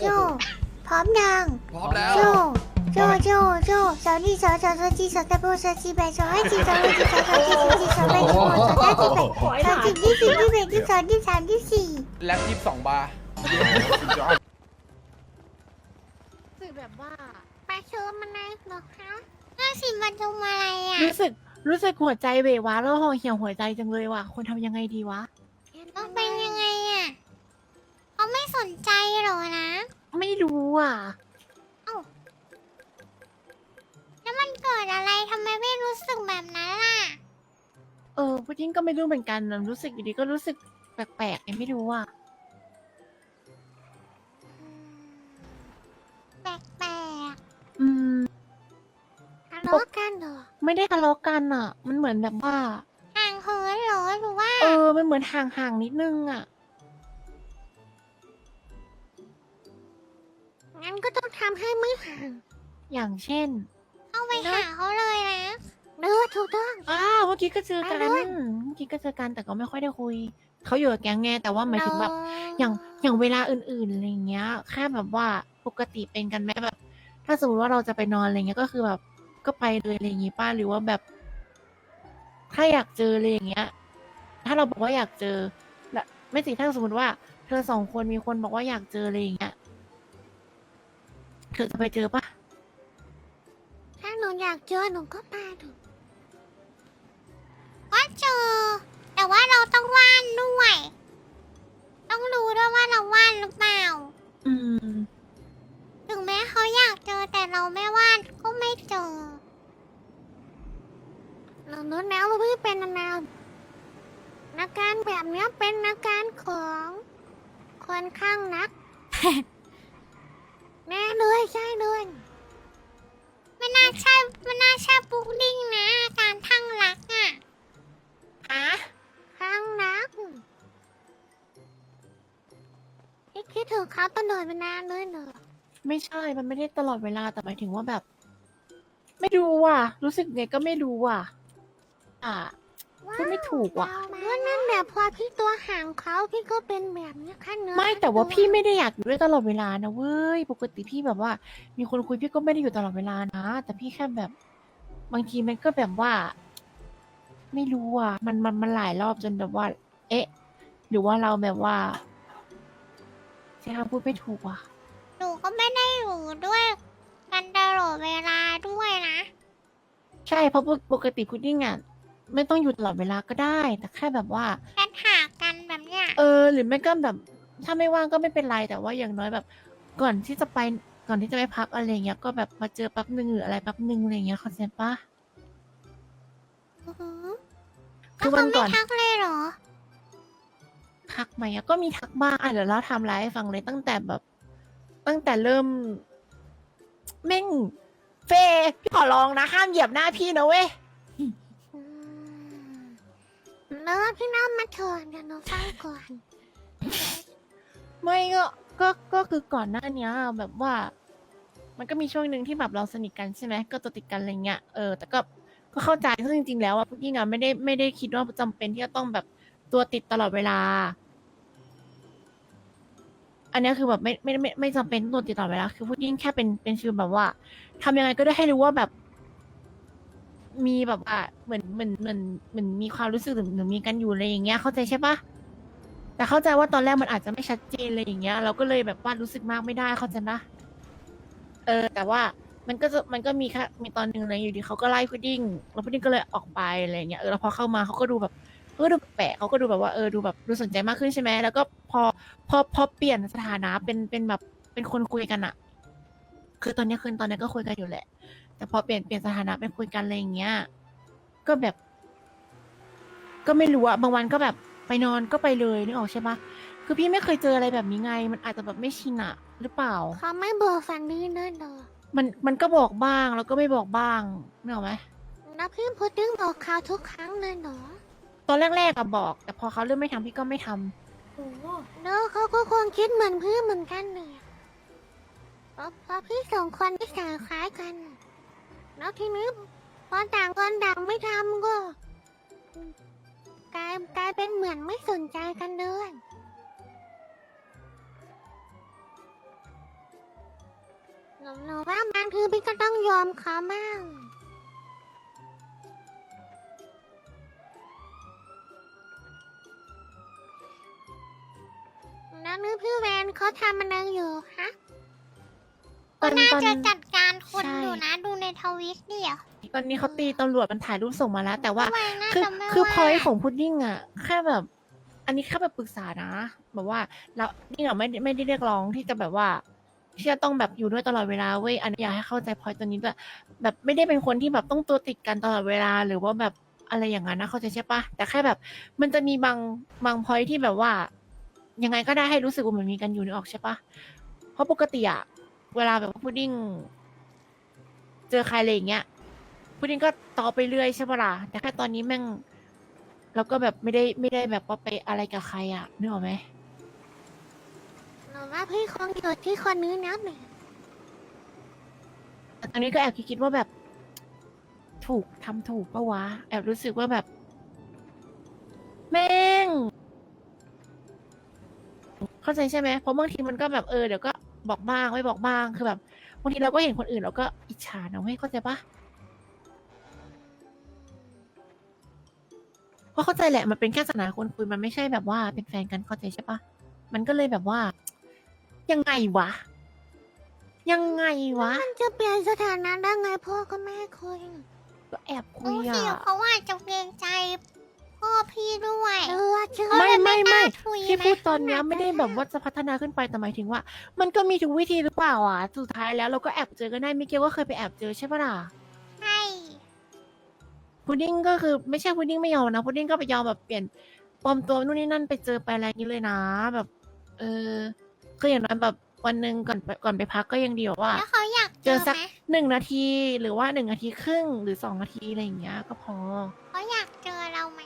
โจ พร้อมยังพร้อมแล้ว โจ โจ โจ โจสาวนี่สาวสาวสาวจีสาวตะโบสาวจีแบสาวให้จีสาวให้จีสาวสาวจีสาวจีสาวแบสาวสาวจีแบสาวจีที่สี่ที่แบที่สองที่สามที่สี่แล็บยี่สิบสองบาร์คือแบบว่าไปเชิญมันไหนหรอคะน่าสิมันทำอะไรอะรู้สึกรู้สึกหัวใจเบวะแล้วห่อเหี่ยวหัวใจจังเลยว่ะควรทำยังไงดีวะมันเป็นยังไงอะ เขาไม่สนใจหรอนะ ไม่รู้อะ แล้วมันเกิดอะไรทำไมไม่รู้สึกแบบนั้นล่ะ เออพุดดิ้งก็ไม่รู้เหมือนกันนะรู้สึกอยู่ดีก็รู้สึกแปลกๆไงไม่รู้อะ แปลกอืม ๆทะเลาะกันเหรอไม่ได้ทะเลาะกันอะ มันเหมือนแบบว่า ห่างเหินเหรอหรือว่า เออ มันเหมือนห่างๆนิดนึงอะ งั้นก็ต้องทำให้ไม่ห่าง อย่างเช่น เข้าไปหาเขาเลยนะเนื้อถูกต้อง อ้าวเมื่อกี้ก็เจอกันไปด้วยเมื่อกี้ก็เจอกันแต่ก็ไม่ค่อยได้คุย เขาอยู่กับแก๊งไงแต่ว่าหมายถึงแบบ อย่างอย่างเวลาอื่นๆอะไรเงี้ย แค่แบบว่าปกติเป็นกันไหมแบบ ถ้าสมมติว่าเราจะไปนอนอะไรเงี้ยก็คือแบบ ก็ไปเลยอะไรอย่างงี้ป้าหรือว่าแบบ ถ้าอยากเจออะไรอย่างเงี้ย ถ้าเราบอกว่าอยากเจอและไม่สิถ้าสมมติว่า เธอสองคนมีคนบอกว่าอยากเจออะไรอย่างเงี้ย เธอจะไปเจอปะถ้าหนูอยากเจอหนูก็มาดูว่าเจอ แต่ว่าเราต้องว่านด้วย ต้องรู้ด้วยว่าเราว่านหรือเปล่า อืม ถึงแม้เขาอยากเจอแต่เราไม่ว่านก็ไม่เจอ เราโน้นแล้วเราไม่เป็นนานๆอาการแบบเนี้ยเป็นอาการของ คนข้างนัก แน่เลยใช่เลยไม่น่าใช่ไม่น่าใช่ปุ๊กดิ้งนะอาการทั้งรักอะฮะข้างรักคิดคิดถึงเขาตลอดเวลาเลยเหรอไม่ใช่ มันไม่ได้ตลอดเวลาแต่หมายถึงว่าแบบ ไม่รู้ว่ะ รู้สึกไงก็ไม่รู้ว่ะ อะ พูดไม่ถูกว่ะเพราะนั่นแบบพอพี่ตัวห่างเขาพี่ก็เป็นแบบนี้ค่ะเนื้อไม่แต่ว่าพี่ไม่ได้อยากอยู่ด้วยตลอดเวลานะเว้ย ปกติพี่แบบว่า มีคนคุยพี่ก็ไม่ได้อยู่ตลอดเวลานะ แต่พี่แค่แบบ บางทีมันก็แบบว่า ไม่รู้อะ มันมันมันหลายรอบจนแบบว่า เอ๊ะ หรือว่าเราแบบว่าใช่คำพูดไม่ถูกว่ะ หนูก็ไม่ได้อยู่ด้วย กันตลอดเวลาด้วยนะ ใช่เพราะปกติพุดดิ้งอะ ไม่ต้องอยู่ตลอดเวลาก็ได้ แต่แค่แบบว่า แค่หากันแบบเนี้ย เออ หรือไม่ก็แบบ ถ้าไม่ว่างก็ไม่เป็นไร แต่ว่าอย่างน้อยแบบ ก่อนที่จะไป ก่อนที่จะไปพักอะไรเงี้ย ก็แบบมาเจอแป๊บหนึ่งหรืออะไรแป๊บหนึ่งอะไรเงี้ยเข้าใจปะ อือหือคือวันก่อน แล้วเขาไม่ทักเลยเหรอ ทักไหมอะก็มีทักบ้างอะเดี๋ยวเราทำไลฟ์ให้ฟังเลยตั้งแต่แบบ ตั้งแต่เริ่มแม่งเฟย์พี่ขอร้องนะ ห้ามเหยียบหน้าพี่นะเว้ย เนื้อพี่น้ำมาเถิดเดี๋ยวหนูฟังก่อน ไม่ก็ก็ก็คือก่อนหน้าเนี้ยแบบว่า มันก็มีช่วงหนึ่งที่แบบเราสนิทกันใช่ไหมก็ตัวติดกันอะไรเงี้ยเออแต่ก็ก็เข้าใจซึ่งจริงๆแล้วอะพวกยิ่งอะไม่ได้ไม่ได้คิดว่าจำเป็นที่จะต้องแบบตัวติดตลอดเวลา อันเนี้ยคือแบบไม่ไม่ไม่ไม่จำเป็นต้องตัวติดตลอดเวลาคือพวกยิ่งแค่เป็นเป็นฟิลแบบว่าทำยังไงก็ได้ให้รู้ว่าแบบ มีแบบว่าเหมือนเหมือนเหมือนเหมือนมีความรู้สึกหรือหรือมีกันอยู่อะไรอย่างเงี้ยเข้าใจใช่ปะแต่เข้าใจว่าตอนแรกมันอาจจะไม่ชัดเจนเลยอย่างเงี้ย เราก็เลยแบบว่ารู้สึกมากไม่ได้เข้าใจปะเออ แต่ว่ามันก็จะมันก็มีแค่มีตอนหนึ่งอะไรอยู่ดีเขาก็ไล่พุดดิ้งแล้วพุดดิ้งก็เลยออกไปอะไรอย่างเงี้ยเออแล้วพอเข้ามาเขาก็ดูแบบเออดูแปลกเขาก็ดูแบบว่าเออดูแบบดูสนใจมากขึ้นใช่ไหมแล้วก็พอพอพอเปลี่ยนสถานะเป็นเป็นแบบเป็นคนคุยกันอะคือตอนนี้คือตอนนี้ก็คุยกันอยู่แหละ แต่พอเปลี่ยนเปลี่ยนสถานะเป็นคุยกันอะไรอย่างเงี้ย ก็แบบ ก็ไม่รู้อะบางวันก็แบบไปนอนก็ไปเลยนึกออกใช่ปะคือพี่ไม่เคยเจออะไรแบบนี้ไง มันอาจจะแบบไม่ชินอะหรือเปล่า เขาไม่บอกฝันดีเลยเหรอมันมันก็บอกบ้างแล้วก็ไม่บอกบ้างนึกออกไหม แล้วพี่พุดดิ้งบอกเขาทุกครั้งเลยเหรอตอนแรกๆอะบอก แต่พอเขาเริ่มไม่ทำพี่ก็ไม่ทำ โอ้แล้วเขาก็คงคิดเหมือนพี่เหมือนกันเลยอะเพราะเพราะพี่สองคนที่สายคล้ายกัน แล้วทีนี้พอต่างคนต่างไม่ทำก็กลายกลายเป็นเหมือนไม่สนใจกันเลยหนูหนูว่าบางทีพี่ก็ต้องยอมเขาบ้างแล้วนึกพี่แวนเขาทำอะไรอยู่ฮะ ตอนน่าตอน จะจัดการคนใช่ อยู่นะ ดูในทวิตดิอะตอนนี้เขาตีตำรวจมันถ่ายรูปส่งมาแล้ว แต่ว่าพี่แวนน่าคือจะไม่คือว่าพอยของพุดดิ้งอะแค่แบบ อันนี้แค่แบบปรึกษานะ แบบว่าเรานี่อะไม่ได้ไม่ได้เรียกร้องที่จะแบบว่าที่จะต้องแบบอยู่ด้วยตลอดเวลาเว้ยอันนี้อยากให้เข้าใจพอยตัวนี้ด้วยแบบไม่ได้เป็นคนที่แบบต้องตัวติดกันตลอดเวลา หรือว่าแบบอะไรอย่างนั้นนะเข้าใจใช่ปะแต่แค่แบบ มันจะมีบางบางพอยที่แบบว่า ยังไงก็ได้ให้รู้สึกว่าเหมือนมีกันอยู่นึกออกใช่ปะเพราะปกติอะ เวลาแบบว่าพุดดิ้ง เจอใครอะไรอย่างเงี้ยพุดดิ้งก็ต่อไปเรื่อยใช่ปะล่ะแต่แค่ตอนนี้แม่งเราก็แบบไม่ได้ไม่ได้แบบว่าไปอะไรกับใครอะนึกออกไหมหนูว่าพี่คงอยู่ที่คนนี้นะแม่แต่ตอนนี้ก็แอบคิดๆว่าแบบ ถูกทำถูกปะวะ แอบรู้สึกว่าแบบ แม่ง เข้าใจใช่ไหมเพราะบางทีมันก็แบบเออเดี๋ยวก็ บอกบ้างไม่บอกบ้างคือแบบบางทีเราก็เห็นคนอื่นเราก็อิจฉาเนาะไม่เข้าใจปะเพราะเข้าใจแหละมันเป็นแค่สถานะคนคุยมันไม่ใช่แบบว่าเป็นแฟนกันเข้าใจใช่ปะมันก็เลยแบบว่า ยังไงวะ ยังไงวะมันจะเปลี่ยนสถานะได้ไงพ่อก็ไม่ให้คุยก็แอบคุดูยสิอะ เขาว่าจะเกรงใจ พ่อพี่ด้วยเออเชื่อไม่ไม่ไม่กล้าคุยที่นะพูดตอนเนี้ยขนาไม่ได้แบบว่าจะพัฒนาขึ้นไปแต่หมายถึงว่า มันก็มีทุกวิธีหรือเปล่าอะสุดท้ายแล้วเราก็แอบเจอกันได้มิเกลก็เคยไปแอบเจอใช่ปะล่ะใช่พุดดิ้งก็คือไม่ใช่พุดดิ้งไม่ยอมนะพุดดิ้งก็ไปยอมแบบเปลี่ยนปลอมตัวนู่นนี่นั่นไปเจอไปอะไรอย่างนี้เลยนะ แบบ เออคืออย่างน้อยแบบวันหนึ่งก่อนไปก่อนไปพักก็ยังดีกว่าว่าแล้วเขาอยากเจเจออสักไหมหนึ่งนาทีหรือว่าหนึ่งนาทีครึ่งหรือสองนาทีอะไรอย่างเงี้ย ก็พอเขาอยากเจอเราไหม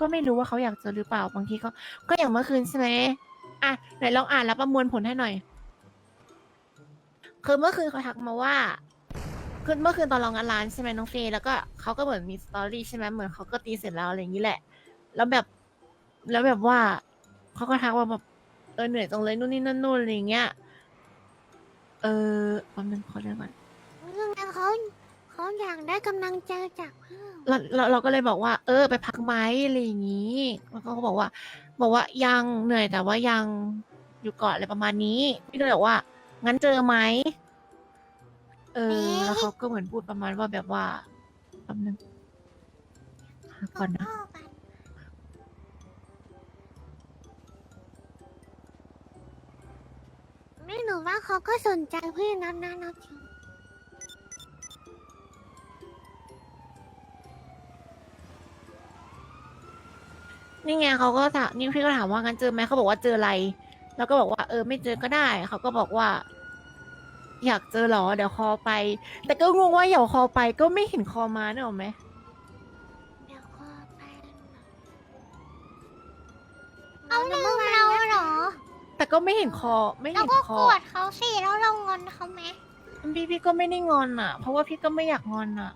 ก็ไม่รู้ว่าเขาอยากเจอหรือเปล่าบางทีเขาก็อย่างเมื่อคืนใช่ไหมอะไหนลองอ่านแล้วประมวลผลให้หน่อย คือเมื่อคืนเขาทักมาว่าคือเมื่อคืนตอนเรางานร้านใช่ไหมน้องเฟย์แล้วก็เขาก็เหมือนมีสตอรี่ใช่ไหมเหมือนเขาก็ตีเสร็จแล้วอะไรอย่างนี้แหละ แล้วแบบ แล้วแบบว่าเขาก็ทักว่าแบบเออเหนื่อยจังเลยนู่นนี่นั่นนู่นอะไรอย่างเงี้ย เออวันนึงขอเรื่องก่อน เรื่องนั้นเขาเขาอยากได้กำลังใจจากเพื่อน เราเราเราก็เลยบอกว่า เออ ไปพักไหมอะไรอย่างนี้แล้วเขาก็บอกว่า บอกว่ายังเหนื่อยแต่ว่ายังอยู่ก่อนอะไรประมาณนี้ พี่ก็เลยบอกว่า งั้นเจอไหมเออ แล้วเขาก็เหมือนพูดประมาณว่าแบบว่าแป๊บนึงหาก่อนนะพ่อกันไม่หนูว่าเขาก็สนใจพี่นันนะนะจริง นี่ไงเขาก็ถามนี่พี่ก็ถามว่างั้นเจอไหมเขาบอกว่าเจออะไร แล้วก็บอกว่า เออไม่เจอก็ได้ เขาก็บอกว่า อยากเจอเหรอเดี๋ยวคอไป แต่ก็งงว่าอย่าคอไปก็ไม่เห็นคอมาเนกอะไหมเดี๋ยวก็ไป เอาลืมเราเหรอ แต่ก็ไม่เห็นคอไม่เราเห็นก็คโกอรธเขาสิแล้วเรางอนเขาไหมพี่พี่ก็ไม่ได้งอนอะ เพราะว่าพี่ก็ไม่อยากงอนอะ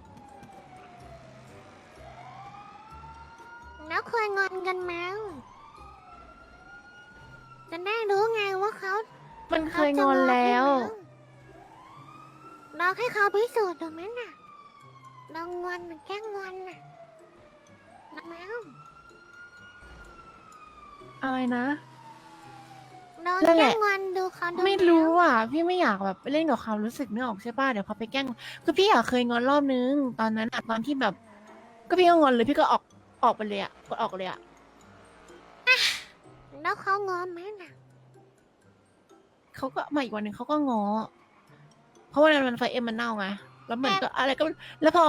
แล้วเคยงอนกันไหมจะได้รู้ไงว่าเขามันเคยงอนแล้วเราให้เขาพิสูจน์ถูกไหมน่ะเรางอนมันแกล้งงอนน่ะนะแมวอะไรนะเรานั่นแกแหล้ละงงอนดูเขาดูไม่รู้อะ พี่ไม่อยากแบบไปเล่นกับความรู้สึกนึกออกใช่ป่ะเดี๋ยวพอไปแกล้งคือพี่อยากเคยงอนรอบนึง ตอนนั้นอะตอนที่แบบ ก็พี่ก็งอนเลยพี่ก็ออก ออกไปเลยอะกดออกเลยอะแล้วเขางอนไหมน่ะเขาก็มาอีกวันหนึ่งเขาก็งอ เพราะว่ามันไฟเอ็มมันเน่าไง แล้วเหมือนก็อะไรก็ แล้วพอ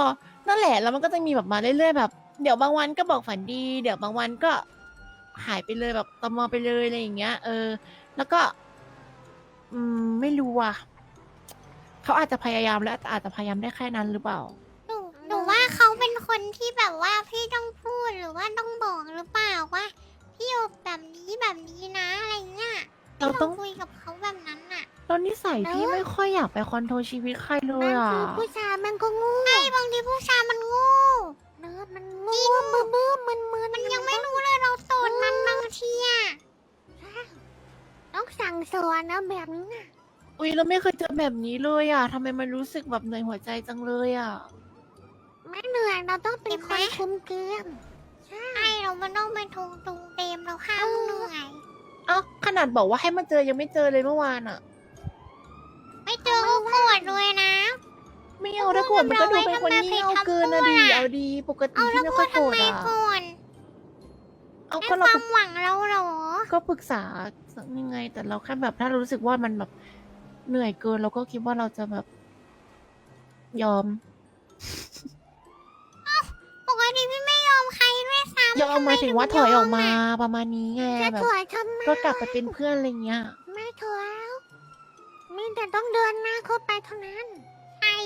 นั่นแหละ แล้วมันก็จะมีแบบมาเรื่อยๆแบบ เดี๋ยวบางวันก็บอกฝันดี เดี๋ยวบางวันก็ หายไปเลยแบบตมอไปเลยอะไรอย่างเงี้ย เออ แล้วก็ อืม ไม่รู้อะเขาอาจจะพยายามแล้วแต่อาจจะพยายามได้แค่นั้นหรือเปล่าหนูหนูว่า เขาเป็นคนที่แบบว่าพี่ต้องพูดหรือว่าต้องบอกหรือเปล่าว่าพี่อยู่แบบนี้แบบนี้นะอะไรเงี้ยเราต้อง คุยกับเขาแบบนั้นน่ะตอนนิสัยพี่เนอะไม่ค่อยอยากไปคอนโทรลชีวิตใครเลยบางอะทีผู้ชายมันก็งูไอ้บางทีผู้ชายมันงูเนื้อะมันงูมือมือมันมือมันยังไม่รู้เลยเราโสดมันบางทีอะต้องสั่งสั่งสอนนะแบบนี้นะอุ้ยเราไม่เคยเจอแบบนี้เลยอะทำไมมันรู้สึกแบบเหนื่อยหัวใจจังเลยอะ ไม่เหนื่อยเราต้องเป็นคนคุมเกมใช่ใช่เรามันต้องเป็นทุงตุงเต็มเราห้ามเหนื่อยเอ้าขนาดบอกว่าให้มาเจอยังไม่เจอเลยเมื่อวานอะ ไม่เจอก็โกรธด้วยนะ ไม่เอาถ้าโกรธมันก็ดูเป็นคนงี่เง่าเกินนะดีเอาดีปกติเอาแล้ที่วไม่พูค่อดยโกรธทำไมอะก่อนเอาให้ก็เราความหวังเราเหรอ ก็ปรึกษายังไง แต่เราแค่แบบถ้าเรารู้สึกว่ามันแบบเหนื่อยเกินเราก็คิดว่าเราจะแบบยอมป กติพี่ไม่ยอมใครด้วยซ้ำยอมหมายถึงว่าถอยออกมาทำไมประมาณนี้ไงจะแบบถอยทำไมก็กลับไปเป็นเพื่อนอะไรเงี้ย ไม่ถอยแล้วมีแต่ต้องเดินหน้าเข้าไปเท่านั้นใช่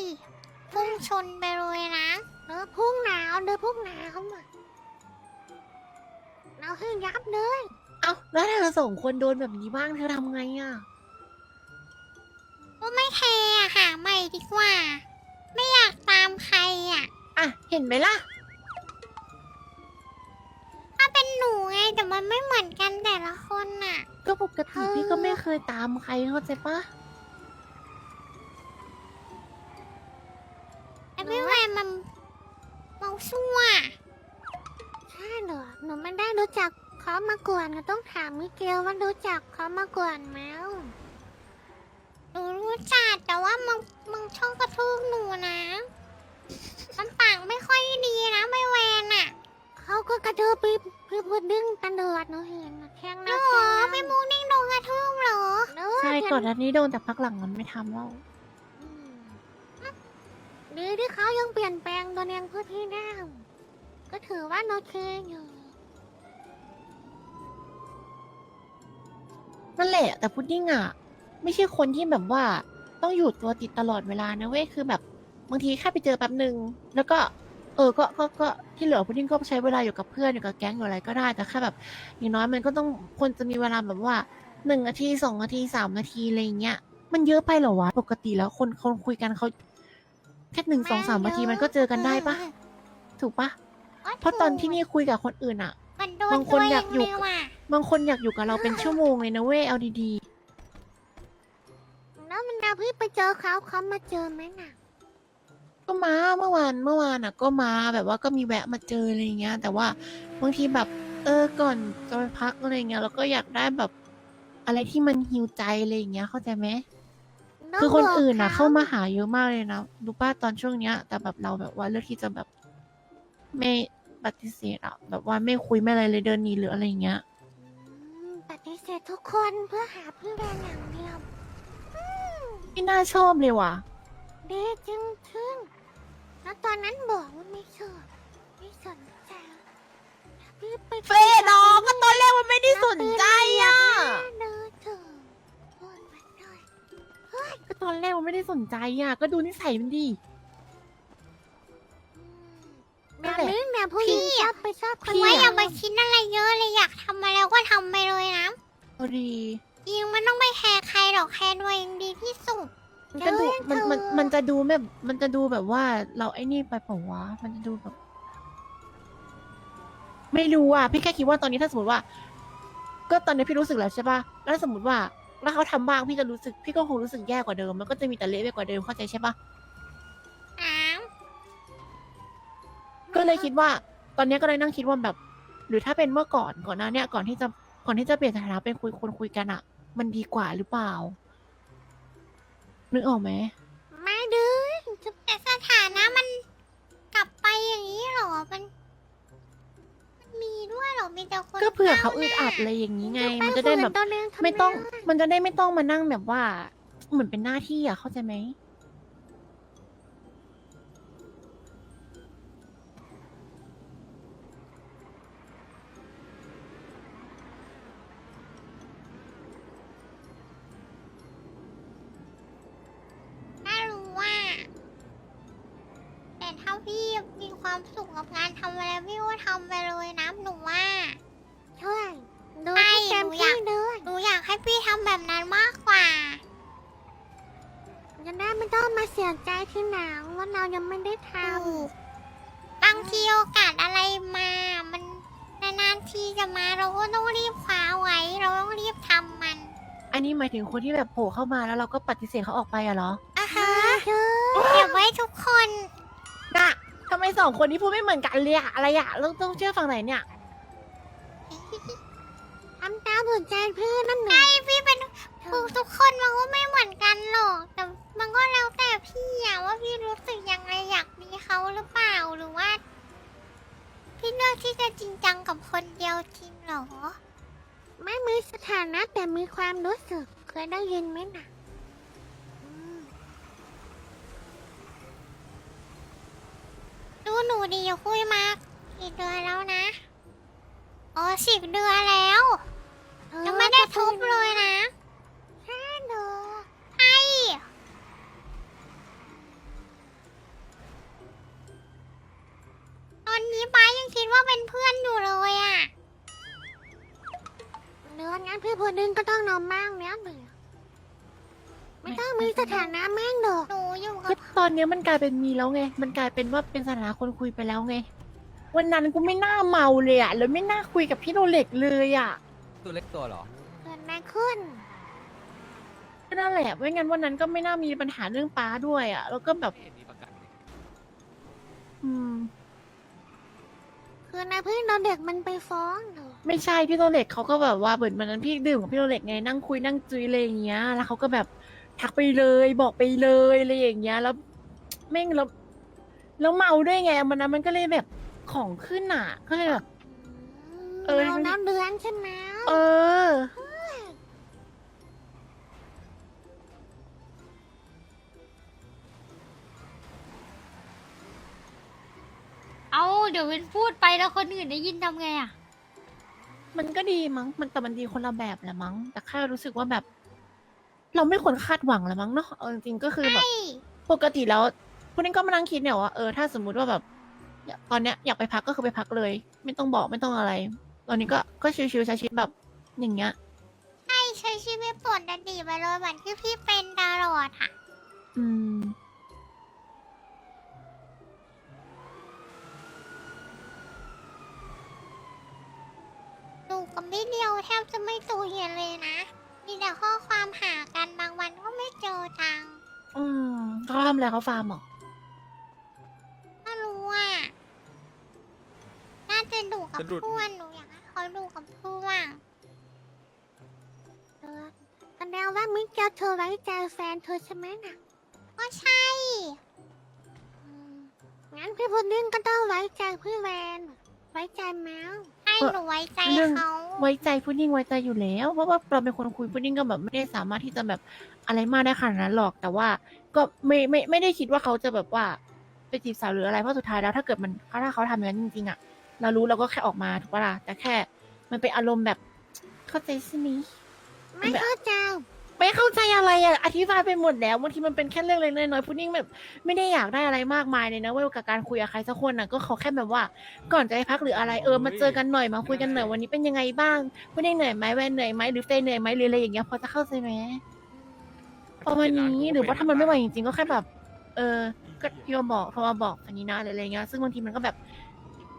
พุ่งชนไปเลยนะเดินพุ่งหนาวเดินพุ่งหนาวมาเราให้ยับเลย เอ้าแล้วถ้าเธอสองคนโดนแบบนี้บ้างเธอทำไงอะ ก็ไม่แคร์อะหาใหม่ดีกว่า ไม่อยากตามใครอะ อะ เห็นไหมล่ะ ถ้าเป็ นหนูไงแต่มันไม่เหมือนกันแต่ละคนน่ะ ก็ปกติพี่ก็ไม่เคยตามใครเข้าใจปะแต่พี่แวร์มันเมาซั่วใช่เหรอหนูไม่ได้รู้จักเขามาก่อนก็ต้องถามมิเกลว่ารู้จักเขามาก่อนไหมหนูรู้จักแต่ว่ามึงมึงชอบกระทืบหนูนะมันปากไม่ค่อยดีนะไม่แวนอะ เขาก็กระเดือปีพี่พุดดิ้งตันเดือดหนูเห็นน่ะแข้งหหรน้าอแข้งหลังพี่มุกนิ่งโดนกระทืบเหรอเนอะใช่เห็ก่อนหน้านี้โดนแต่พักหลังมันไม่ทำแล้วอืมดีที่เขายังเปลี่ยนแปลงตัวเองเพื่อพี่ได้ก็ถือว่าโอเคอยู่นั่นแหละ แต่พุดดิ้งอะ ไม่ใช่คนที่แบบว่าต้องอยู่ตัวติดตลอดเวลานะเว้ยคือแบบบางทีแค่ไปเจอแป๊บหนึ่งแล้วก็ เออก็ก็ก็ที่เหลือพุดดิ้งก็ใช้เวลาอยู่กับเพื่อนอยู่กับแก๊งอยู่อะไรก็ได้แต่แค่แบบอย่างน้อยมันก็ต้องควรจะมีเวลาแบบว่าหนึ่งนาทีสองนาทีสามนาทีอะไรอย่างเงี้ยมันเยอะไปเหรอวะปกติแล้วคนคนคุยกันเขาแค่หนึ่งสองสามนาทีมันก็เจอกันได้ปะถูกปะเพราะตอนที่นี่คุยกับคนอื่นอะ มันโดนบางคนตัวอยากอยู่งเลว่ะบางคนอยากอยู่กับเราเป็นชั่วโมงเลยนะเว้ยเอาดีๆแล้วมันดาพี่ไปเจอเขาเขามาเจอไหมน่ะ ก็มาเมื่อวานเมื่อวานอะ ก็มาแบบว่าก็มีแวะมาเจออะไรเงี้ย แต่ว่าบางทีแบบเออก่อนจะไปพักอะไรเงี้ยเราก็อยากได้แบบอะไรที่มันฮิวใจอะไรอย่างเงี้ย เข้าใจไหมคือคนอื่นอะ เข้ามาหาเยอะมากเลยนะดูป้าตอนช่วงเนี้ย แต่แบบเราแบบว่าเลือกที่จะแบบไม่ปฏิเสธอะแบบว่าไม่คุยไม่อะไรเลยเดินหนีหรืออะไรอย่างเงี้ยอืมปฏิเสธทุกคนเพื่อหาพี่แวนอย่างเดียวไม่น่าชอบเลยว่ะดีจริงทึ่ง แล้วตอนนั้นบอกว่าไม่ชอบไม่สนใจพี่ไปเฟดอก็ตอนแรกมันไม่ได้สนใจอะเดินเถอะพูดมาหน่อยก็ตอนแรกมันไม่ได้สนใจอะ ก็ดูนิสัยมันดีอืมแบบนี้เนี่ยผู้หญิงชอบไปชอบคนพี่ว่าอะอย่ามาคิดอะไรเยอะเลยอยากทำอะไรก็ทำไปเลยนะเอาดีจริงมันต้องไม่แคร์ใครหรอกแคร์ตัวเองดีที่สุด มันก็ดู มัน มัน มันจะดูแบบ มันจะดูแบบว่า เราไอ้นี่ไปเปล่าวะ มันจะดูแบบ ไม่รู้อะ พี่แค่คิดว่าตอนนี้ถ้าสมมติว่า ก็ตอนนี้พี่รู้สึกแล้วใช่ป่ะ แล้วถ้าสมมติว่าแล้วเขาทำบ้างพี่จะรู้สึก พี่ก็คงรู้สึกแย่กว่าเดิม มันก็จะมีแต่เละไปกว่าเดิมเข้าใจใช่ป่ะน้ก็เลยคิดว่า ตอนนี้ก็เลยนั่งคิดว่าแบบ หรือถ้าเป็นเมื่อก่อนก่อนหน้าเนี้ยก่อนที่จะก่อนที่จะเปลี่ยนสถานะเป็นคุยคนคุยกันอะ มันดีกว่าหรือเปล่า นึกออกไหมไม่ดื้อจะำแต่สถานะมันกลับไปอย่างนี้เหรอ มัน มันมีด้วยเหรอ มีแต่คนก็เผื่อเขาก้อึวดหน้อัดอะไรอย่างนี้ไงปมันจะได้แบบฝืตัวเองทำไม่ต้องด้มันจะได้ไม่ต้องมานั่งแบบว่า เหมือนเป็นหน้าที่อะเข้าใจไหม พี่มีความสุขกับการทำอะไรพี่ก็ทำไปเลยนะหนูว่า ใช่ดูไม่ที่เต็มหนูอยาที่กเลยหนูอยากให้พี่ทำแบบนั้นมากกว่า จะได้ไม่ต้องมาเสียใจที่หลังว่าเรายังไม่ได้ทถูกบางทีโอกาสอะไรมา มันนานๆทีจะมาเราก็ต้องรีบคว้าไว้ เราต้องรีบทำมันไออันนี้หมายถึงคนที่แบบโผล่เข้ามาแล้วเราก็ปฏิเสธเขาออกไปอะเหรอ อะฮะเธอเก็บไว้ทุกคนน่ะทำไมสองคนนี้พูดไม่เหมือนกันเลยอะอะไรอะเราต้องเชื่อฝั่งไหนเนี่ย ทำตามหัวใจเพื่อนนั่นหนูไอพี่เป็นคือทุกคนมันก็ไม่เหมือนกันหรอก แต่มันก็แล้วแต่พี่อะว่าพี่รู้สึกยังไงอยากมีเขาหรือเปล่าหรือว่า พี่เลือกที่จะจริงจังกับคนเดียวจริงเหรอ ไม่มีสถานะแต่มีความรู้สึกเคยได้ยินไหมนะอืม ดีคุยมากี่เดือนแล้วนะอ๋อสิบเดือนแล้วเธอยังไม่ได้ทุบเลยนะใช่เนอะไอตอนนี้ป้ายังคิดว่าเป็นเพื่อนอยู่เลยอะเนื้องั้นพี่พูดดึงก็ต้องนอนมากเนี้ยเบื่อ ไม่ต้องมีสถานะแม่งหรอกหนูอยู่กัคืบอตอนเนี้ยมันกลายเป็นมีแล้วไง มันกลายเป็นว่าเป็นสถานะคนคุยไปแล้วไง วันนั้นกูไม่น่าเมาเลยอะแล้วไม่น่าคุยกับพี่โรเล็กเลยอะตัวเล็กตัวเหรอ เกิดอะไรขึ้น ก็นั่นแหละไม่งั้นวันนั้นก็ไม่น่ามีปัญหาเรื่องป้าด้วยอะแล้วก็แบบไม่เห็นมีประกันเลยอืม คือนะพี่โดนเด็กมันไปฟ้องเหรอไม่ใช่พี่โรเล็กเขาก็แบบว่าเหมือนวันนั้นพี่ดื่มกับพี่โรเล็กไงนั่งคุยนั่งจุยอะไรอย่างเงี้ย แล้วเขาก็แบบ ทักไปเลยบอกไปเลยอะไรอย่างเงี้ย แล้วแม่งแล้วแล้วเมาด้วยไงมันนั้นมันก็เลยแบบของขึ้นอะ ก็เลยแบบ เออ เราน้ำเดือนใช่ไหมเออ เอาเดี๋ยวเป็นพูดไปแล้วคนอื่นได้ยินทำไงอะมันก็ดีมั้ง มันแต่มันดีคนละแบบแหละมั้ง แต่แค่รู้สึกว่าแบบ เราไม่ควรคาดหวังละมั้งเนาะเอาจริงๆก็คือแบบ ปกติแล้วคุณเองก็มานั่งคิดเนี่ยว่าเออถ้าสมมุติว่าแบบอยากตอนเนี้ยอยากไปพักก็คือไปพักเลย ไม่ต้องบอกไม่ต้องอะไร ตอนนี้ก็ก็ชิวๆใช้ชีวิตแบบอย่างเงี้ยใช่ใช้ชีวิตปกติไปเลยเหมือนที่พี่เป็นตลอดอะอืม หนูกับพี่เดียวแทบจะไม่ตูเห็นเลยนะ มีแต่ข้อความหากันบางวันก็ไม่เจอจังอืมเขาทำอะไรเขาฟาร์มเหรอไม่รู้อะน่าจะดูกับจะดูด เพื่อนหนูอยากให้เขาดูกับเพื่อนเออแสดงว่ามิกเกลเธอไว้ใจแฟนเธอใช่ไหมน่ะก็ใช่อืมงั้นพี่พุดดิ้งก็ต้องไว้ใจพี่แวนไว้ใจแมวให้เออหนูไว้ใจเรื่อง เขาไว้ใจพุดดิ้งไว้ใจอยู่แล้ว เพราะว่าเราเป็นคนคุยพุดดิ้งก็แบบไม่ได้สามารถที่จะแบบอะไรมากได้ขนาดนั้นหรอก แต่ว่าก็ไม่ไม่ไม่ได้คิดว่าเขาจะแบบว่าไปจีบสาวหรืออะไรเพราะสุดท้ายแล้วถ้าเกิดมันถ้าเขาทำอย่างนั้นจริงๆอะเรารู้เราก็แค่ออกมาถูกปะล่ะแต่แค่ มันเป็นอารมณ์แบบเข้าใจใช่ไหม ไม่เข้าใจ ไม่เข้าใจ อะไรอะอธิบายไปหมดแล้วบางทีมันเป็นแค่เรื่องเล็กๆน้อยๆพุดดิ้งแบบไม่ได้อยากได้อะไรมากมายเลยนะเว้ยกับการคุยกับใครสักคนน่ะก็ขอแค่แบบว่า ก่อนจะไปพักหรืออะไรเออมาเจอกันหน่อยมาคุยกันหน่อยวันนี้เป็นยังไงบ้างพุดดิ้งเหนื่อยไหมแวนเหนื่อยไหมหรือเฟยเหนื่อยไหมหรืออะไรอย่างเงี้ยพอจะเข้าใจไหมประมาณนี้หรือว่าถ้ามันไม่ไหวจริงๆก็แค่แบบ เออ ก็โยมบอกโทรมาบอกอันนี้นะหรืออะไรเงี้ยซึ่งบางทีมันก็แบบ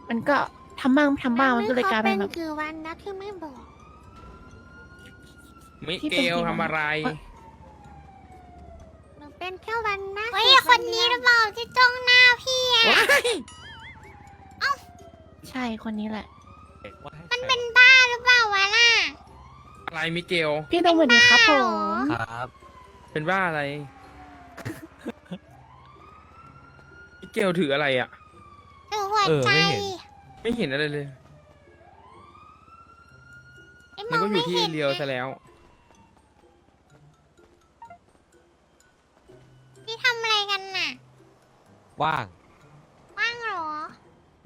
มันก็ทำบ้างไม่ทำบ้างมันก็เลยกลายเป็นแบบกี่วันนะที่ไม่บอก มิที่เกเป็นลจริงทำอะไรหนู เป็นแค่วันนะเฮ้ยคนนี้หรือเปล่าที่จ้องหน้าพี่อะ ใช่คนนี้แหละ มันเป็นบ้าหรือเปล่าวะล่ะ อะไรมิเกล พี่ต้องวันนี้ครับผบ้าเหรอ ม ครับ เป็นบ้าอะไร มิเกลถืออะไรอะหนูหัวเออใจไม่เห็น ไม่เห็นอะไรเลย ไอ้มมันองก็อไม่ยู่ที่เห็นเรียวนะซะแล้ว ว่าง ว่างเหรอ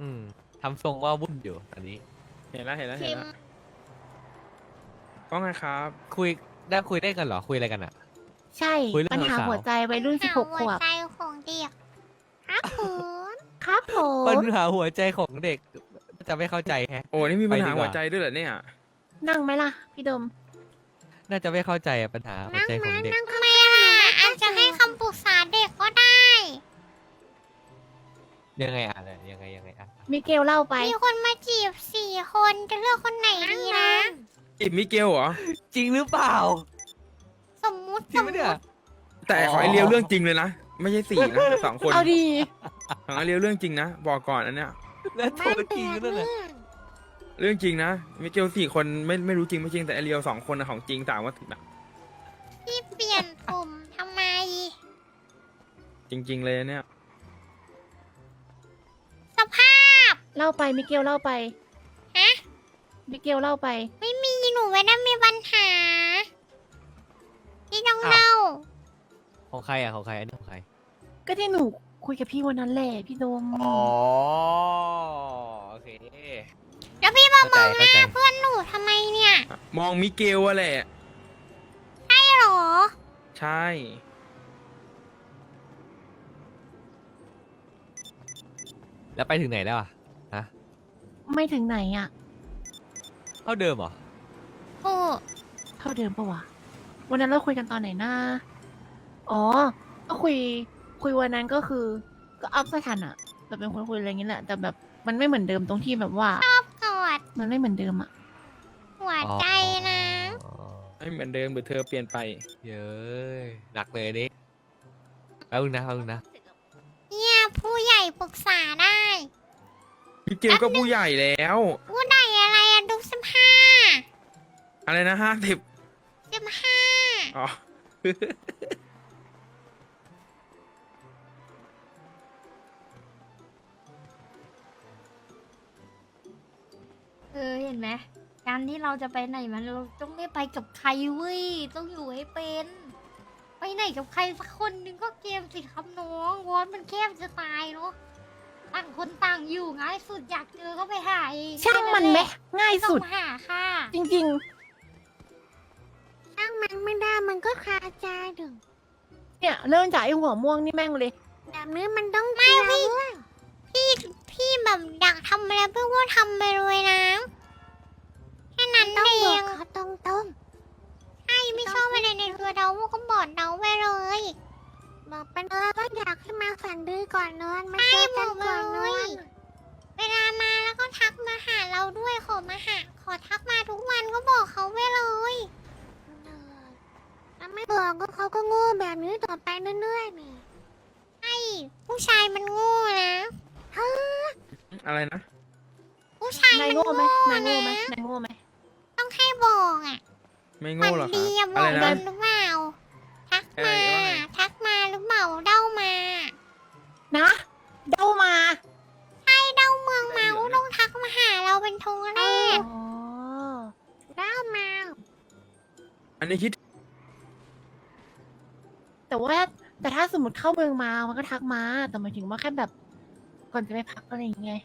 อืมทำทรงว่าวุ่นอยู่ตอนนี้ เห็นแล้วเห็นแล้วเห็พินมแล้วพ์ก็ไงครับ คุยได้คุยได้กันเหรอคุยอะไรกันอะ ใช่ คุยเรื่องปัญหาสาวๆ หัวใจวัยรุ่นสิบหกขวบหัวใจของเด็กครับผมครับผปัมญหาหัวใจของเด็กจะไม่เข้าใจแฮะ โอ้นี่มีปัญหาไปดีกว่า หัวใจด้วยเหรอเนี่ย นั่งไหมล่ะ พี่ดม น่าจะไม่เข้าใจอะปัญหาหัวนั่งใจขอมางเด็ก นั่งทำไยังไงอะเนี่ยยังไงยังไงอะมิเกลเล่าไป มีคนมาจีบสี่คนจะเลือกคนไหนดีนะ จีบมิเกลเหรอ จริงหรือเปล่า สมมุติจริสงมปะมุเนี่ย ติแต่ขอไอเรียวเรื่องจริงเลยนะ ไม่ใช่สี่นะแต่สองคนเอาดี ของไอเรียวเรื่องจริงนะ บอกก่อนอันเนี้ยแล้วโทรมันจริงแปลนั่นแหละเรื่องเรื่องจริงนะมิเกลสี่คนไม่ไม่รู้จริงไม่จริงแต่ไอเรียวสองคนนะของจริงสามว่าถึงนะพี่เปลี่ยนผมทำไม จริง ๆ เลยเนี่ย เล่าไปมิเกลเล่าไปฮะ มิเกลเล่าไป ไม่มีหนูไม่ได้มีปัญหาพี่ต้องอ้าวเล่า ของใครอะของใครอันนี้ของใคร ก็ที่หนูคุยกับพี่วันนั้นแหละพี่โดมอ๋อโอเคแล้วพี่มาองเข้ามใจหเข้าใจน้าเพื่อนหนูทำไมเนี่ยมองมิเกลอะแหละใช่หรอ ใช่ แล้วไปถึงไหนแล้วอะฮะ ไม่ถึงไหนอะเท่าเดิมเหรอ โอ้เท่าเดิมปะวะวันนั้นเราคุยกันตอนไหนนะอ๋อ ก็คุย คุยวันนั้นก็คือ ก็อัพสถานะแบบเป็นคนคุยอะไรอย่างเงี้ยแหละ แต่แบบมันไม่เหมือนเดิมตรงที่แบบว่า กอดมันไม่เหมือนเดิมอะหัวใจนะ อ๋อไม่เหมือนเดิมหรือเธอเปลี่ยนไป เย้ยหนักเลยนี่แป๊บนึงนะแป๊บนึงนะ เนี่ยผู้ใหญ่ปรึกษาได้ มิเกลก็ผู้ใหญ่แล้ว ผู้ใหญ่อะไรอะดูสิบห้าอะไรนะห้าสิบสิบห้าอ๋อเออเห็นไหมการที่เราจะไปไหนมันเราต้องไม่ไปกับใครเว้ยต้องอยู่ให้เป็น ไปไหนกับใครสักคนหนึงก็เกมสิครับน้องวอนมันแคบจะตายเนาะ ต่างคนต่างอยู่ง่ายสุดอยากเจอก็ไปหาเองช่างมันไหมง่ายไม่ต้สุอดงหาค่ะจริงช่างมันไม่ได้มันก็คาใจดึงๆ เนี่ยเริ่มจากไอ้หัวม่วงนี่แม่งเลย แบบนี้มันต้องไม่พี่พี่พี่แบบอยากทำอะไรพี่ก็ทำไปเลยนะแค่นั้นต้องเอบองกเขาตรงใช่ไม่ชอบอะไรในตัวเราก็บอกเราไปเลยๆ บอกไปเลยว่าอยากให้มาฝันดีก่อนนอนมาใช่เจอกันก่อนนบอกอเลยนเวลามาแล้วก็ทักมาหาเราด้วยขอมาหาขอทักมาทุกวันก็บอกเขาไปเลยถ้าไม่บอกก็เขาก็โง่แบบนี้ต่อไปเรื่อยๆนี่ใช่ผู้ชายมันโง่นะอะไรนะ ผู้ชายนายมันโง่โง่ไหมนายโง่ไหมนะนายโง่ไหมต้องให้บอกอะไม่ฝัโง่หรอกคดีรับอะบอะอกไรกันะนหรือเปล่า ทักอะไรมาว่าไง ทักมาหรือเปล่าเด้ามานะเด้ามาให้เด้าเมืองมาก็ต้องทักมาหาเราเป็นโทรแรกอ๋อด้าวมาอันนี้คิดแต่ว่าแต่ถ้าสมมติเข้าเมืองมา มันก็ทักมา แต่หมายถึงว่าแค่แบบ ก่อนจะไปพักอะไรอย่างเงี้ย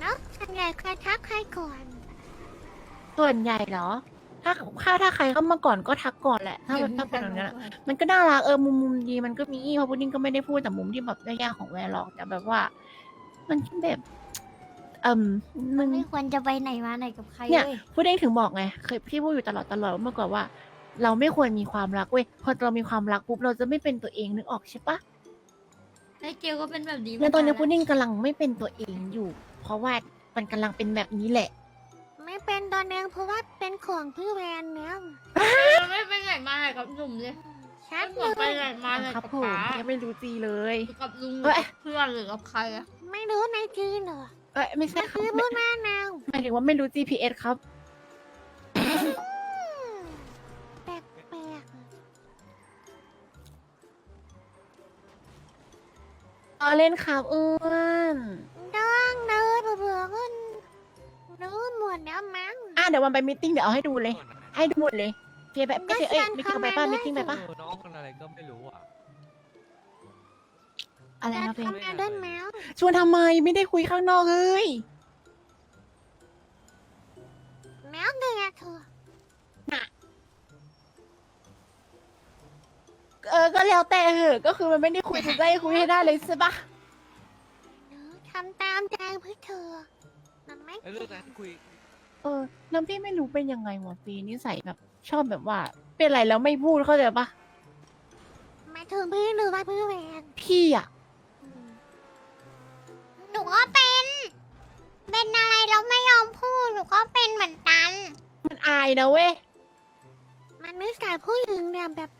เนาะส่วนใหญ่ใครทักใครก่อนส่วนใหญ่เหรอ ถ้าถ้าถ้าใครเข้ามาก่อนก็ทักก่อนแหละ ถ้าถ้าเป็นอย่างนั้นอะมันก็น่ารักเออมุมมุมดีมันก็มีเพราะพุดดิ้งก็ไม่ได้พูดแต่มุมที่แบบยากๆของแวร์หรอกแต่แบบว่า มันแบบ เอ่มมันไม่ควรจะไปไหนมาไหนกับใครเนี่ยเว้ยพูดเองถึงบอกไงเคยพี่พูดอยู่ตลอดตลอดว่าเมื่อก่อนว่า เราไม่ควรมีความรักเว้ยพอเรามีความรักปุ๊บเราจะไม่เป็นตัวเองนึกออกใช่ปะไอ้เกลก็เป็นแบบนี้แล้วตอนนี้มาพุดดิ้งกำลังไม่เป็นตัวเองอยู่ เพราะว่ามันกำลังเป็นแบบนี้แหละ ไม่เป็นตอนเองเพราะว่าเป็นของพี่แวนเนี่ยแล้วไม่ไปไหนมาไหนกับหนุ่มเลยชัดไม่เลไปยไหนมาไหนครับกับผมป้ายังไม่รู้จีเลย หรือกับลุงหเอ้รือยกับเพื่อนหรือกับใครอะไม่รู้ในจีนเหรอเอ้ยไม่ใช่ไม่ครับคือไม่พูดหน้าแนวหมายถึงว่าไม่รู้ GPS ครับแปลกแปลกเอาเล่นครับอ้วน ดแล้วมั้งอะเดี๋ยววันไปมิทติ้งเดี๋ยวเอาให้ดูเลย ให้ดูหมดเลยเพียแบบไม่เอ้ยมิทติ้งไปป่ะมิทติ้งไปป่ะเออน้องคนอะไรก็ไม่รู้อะอะไรนะเพียเข้ามาด้วยแมวชวนทำไมไม่ได้คุยข้างนอกเลยแมวเดือดเถอเออก็แล้วแต่เหอะก็คือมันไม่ได้คุยจะได้คุยให้ได้เลยใช่ปะหนูทำตามใจเพื่อเธอมันไม่ไอ้เรื่องนั้นคุย เออแล้วพี่ไม่รู้เป็นยังไงวะปีนิสัยแบบ ชอบแบบว่า เป็นไรแล้วไม่พูดเข้าใจปะหมายถึงพี่หรือว่าพี่แวนพี่อะอืมหนูก็เป็น เป็นอะไรแล้วไม่ยอมพูด หนูก็เป็นเหมือนกัน มันอายนะเว้ยนิสัยผู้หญิงเนี่ยแบบ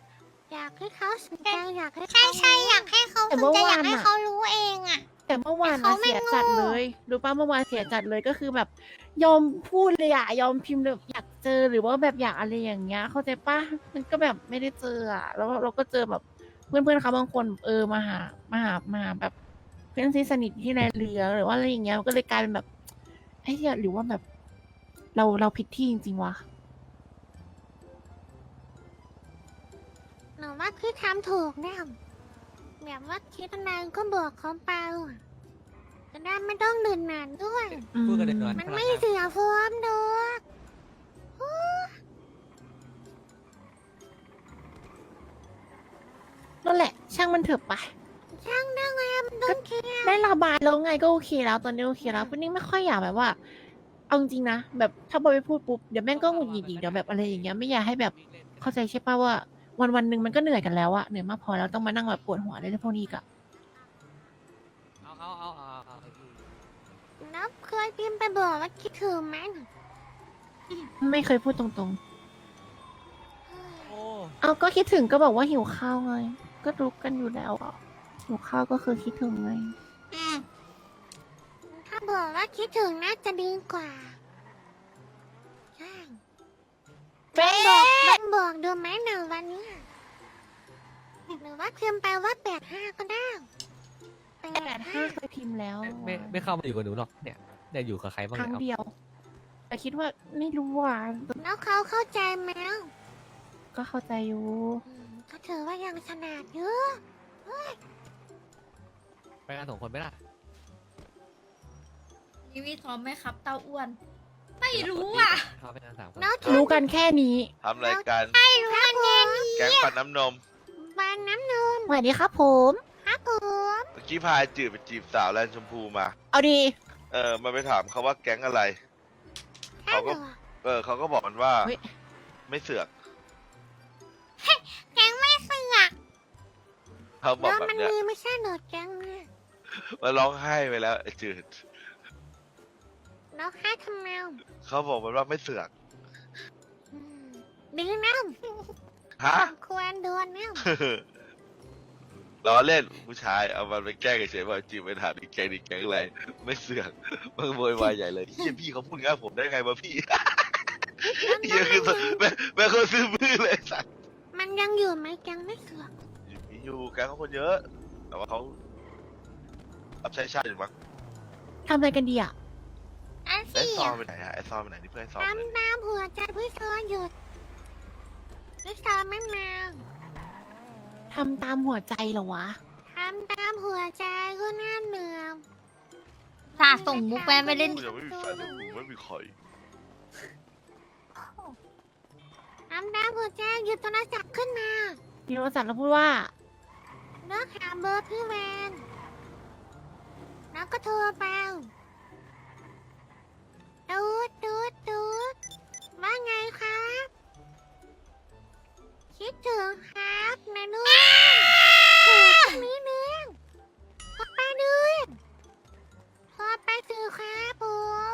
อยากให้เขาสนใจอยากให้ใช่เขาใช่รู้อยากให้เขาแต่สนเมื่อใจอวานยากให้อะ เขารู้เองอะแต่เมื่อวานเขานะไม่เสียจัดโง่เลยรู้ป้าเมื่อวานเสียจัดเลยก็คือแบบ ยอมพูดเลยอะยอมพิมพ์เลยอยากเจอหรือว่าแบบอยากอะไรอย่างเงี้ย เข้าใจป้ามันก็แบบไม่ได้เจออะแล้วเราก็เจอแบบเพื่อนเพื่อนๆเขาบางคนเออมาหามาหามาหาแบบ เพื่อนที่สนิทที่ในเรือหรือว่าอะไรอย่างเงี้ยมันก็เลยกลายเป็นแบบไอ้เหี้ยหรือว่าแบบ เราเราผิดที่จริงๆวะหนูว่าพี่ทำถูกแน่แบบว่าคิดอะไรก็บอกเขาไปอะ จะได้ไม่ต้องเดินนานด้วย พูดกันเด็กน้อยมันไม่เสียฟอร์มดอกนั่นแหละ ช่างมันเถอะไปช่างได้ไงมันต้องคิดได้ระบายแล้วไงก็โอเคแล้วตอนนี้โอเคแล้วพุดดิ้งไม่ค่อยอยากแบบว่า เอาจริงๆนะแบบถ้าบอยไปพูดปุ๊บเดี๋ยวแม่งก็หงุดหงิดอีกเดี๋ยวแบบอะไรอย่างเงี้ยไม่อยากให้แบบเข้าใจใช่ป่ะว่า วันวันๆหนึ่งมันก็เหนื่อยกันแล้วอะเหนื่อยมากพอแล้วต้องมานั่งแบบปวดหัวอะไรพวกนี้อีกอะ เอาเอาเอาเอาเอา แล้วเคยพิมพ์ไปบอกว่าคิดถึงไหมไม่เคยพูดตรงโอ้ๆ เอาก็คิดถึงก็บอกว่าหิวข้าวไง ก็รู้กันอยู่แล้วอะหิวข้าวก็คือคิดถึงไงอืมถ้าบอกว่าคิดถึงน่าจะดีกว่าใช่เป๊บอกมันบอกดูไหมหนึ่งวันเนี้ยหรือว่าพิมพ์ไปว่าแปดห้าก็ได้ แปแปดดห้าห้าเคยพิมพ์แล้วไม่ไม่ไม่เข้ามาอยู่กับหนูหรอกเนี่ยเนี่ยอยู่กับใครบ้างครั้งเนี่ยเดียว แต่คิดว่าไม่รู้ว่า แล้วเขาเข้าใจไหมก็เข้าใจอยู่อืมก็ถือว่ายังฉลาดอยู่ไปกันสองคนไหมล่ะนี่มีซ้อมไหมครับ เต้าอ้วน ไม่รู้อะเขาไปกันสามคน แล้วรู้กันแค่นี้ทำรายการไม่รู้กันเย็นแก๊งปันน้ำนม บานน้ำนมสวัสดีครับผม ครับผมเมื่อกี้พายจืดไปจีบสาวแลนชมพูมา เอาดีเออมันไปถามเขาว่าแก๊งอะไรใช่เหรอเออเขาก็บอกมันว่า เฮ้ย ไม่เสือกแกงไม่เสือกเขาบอกแล้วแบบมันเนี้ยมีไม่ใช่เหรอแกงเนี่ยมันร้องไห้ไปแล้วไอ้จืดแล้วให้ทำไมเขาบอกมันว่าไม่เสือกอืมดีนะฮะ ควรโดนนะ ล้อเล่นผู้ชายเอามันไปแกล้งเฉยๆว่าจีบไปถามอีกแก๊งอีกแก๊งอะไรไม่เสือกมันโวยวายใหญ่เลยเฮียพี่เขาพูดงั้นผมได้ไงวะพี่เฮียคือแม่แม่คนซื้อมือเลยสัตว์มันยังอยู่ไหมแกงไม่เสือกมีอยู่แก๊งเขาคนเยอะ แต่ว่าเขารับใช้ชาติอยู่มั้งทำอะไรกันดีอะอันไอ้สี่ซออะมไปไหนอะไอ้ซอมไปไหนนี่เพื่อนไอ้ซอมเลยทำตามหัวใจพี่ซอหยุดพี่ซอไม่มา ทำตามหัวใจเหรอวะ ทำตามหัวใจก็น่าเหนื่อยสะสมมุกแวนไปเล่นตังไม่มีแฟนไม่มีใครทำตามหัวใจหยุดโทรศัพท์ขึ้นมายูโรศันแล้วพูดว่า เลือกหาเบอร์พี่แวนแล้วก็โทรไปตูดตูดตูดว่าไงครับ คิดถึงครับนะนุ่นถุงนี้นึงพอไปเนื่องพอไปถือครับผม